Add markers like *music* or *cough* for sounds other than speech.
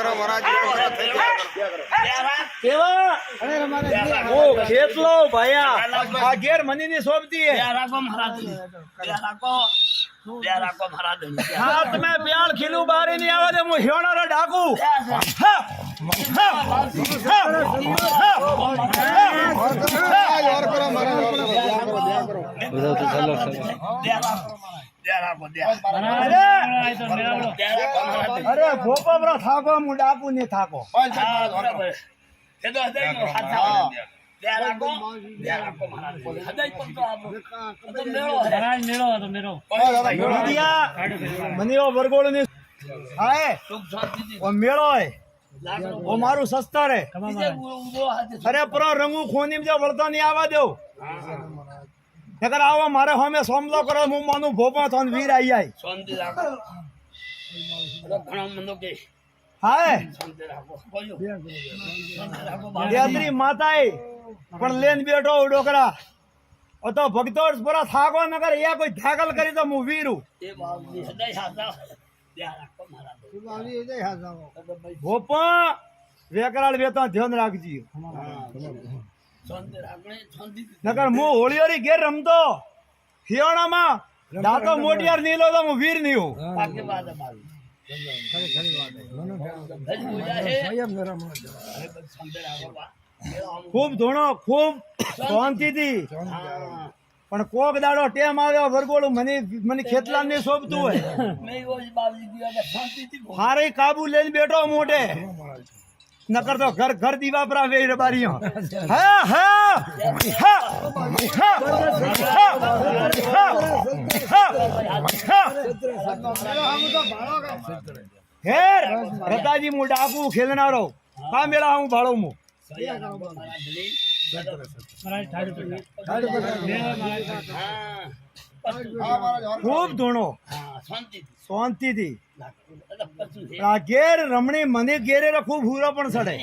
કરો મહારાજ વ્યવહાર થઈ ગયા. કરો. કેવા ઓ ખેતલો ભયા. આ ઘેર મની ની શોભતી હે હા તમે પ્યાલ ખીલું બારી ની આવે તો હું હેવણારો ડાકુ. હા, હા, હા, હા, વ્યવહાર કરો મહારાજ વ્યવહાર કરો વ્યવહાર કરો અરે અરે ભોપા થાકો હું ડાકુ ને થાકો દુધિયા, મને એવો વરઘોડો ની હાય. ઓ મેળો ઓ મારું સસ્તા રે અરે પરો રંગુ ખોની જે વળતા નહીં આવવા દેવ નકર આવો મારે હોમે સોમલો કરો હું માનું ભોપા થોન વીર આઈ આઈ હાય. યાત્રી માતાએ પણ લેન બેઠો ડોકરા. ઓ તો ભક્તો પૂરા થાકો નકર એ કોઈ ધાકલ કરી તો હું વીરું. ભોપા વેકરાળ વેતા ધ્યાન રાખજી. નકર હું હોળીઓરી ઘેર રમતો હિયોણામાં દાતો મોટિયાર નીલો તો હું વીર નહીં હું. ખૂબ ધોણો ખૂબ શાંતિથી. પણ કોક દાડો ટેમ આવ્યો વરગોળું મને મને ખેતલા ને શોભતું હોય. હારે કાબુ લઈને બેઠો મોઢે. નકર તો ઘર ઘર દીવા પર આવે રબારીઓ. *laughs* હા હા હા હા હેર રતાજી હું ડાકુ ખેલનારો. કા મેળા હું ભાડો હું. ખૂબ ધૂણો. શાંતિથી. આ ઘેર રમણી મને ઘેરે રે ખૂબ હુરો પણ સડે.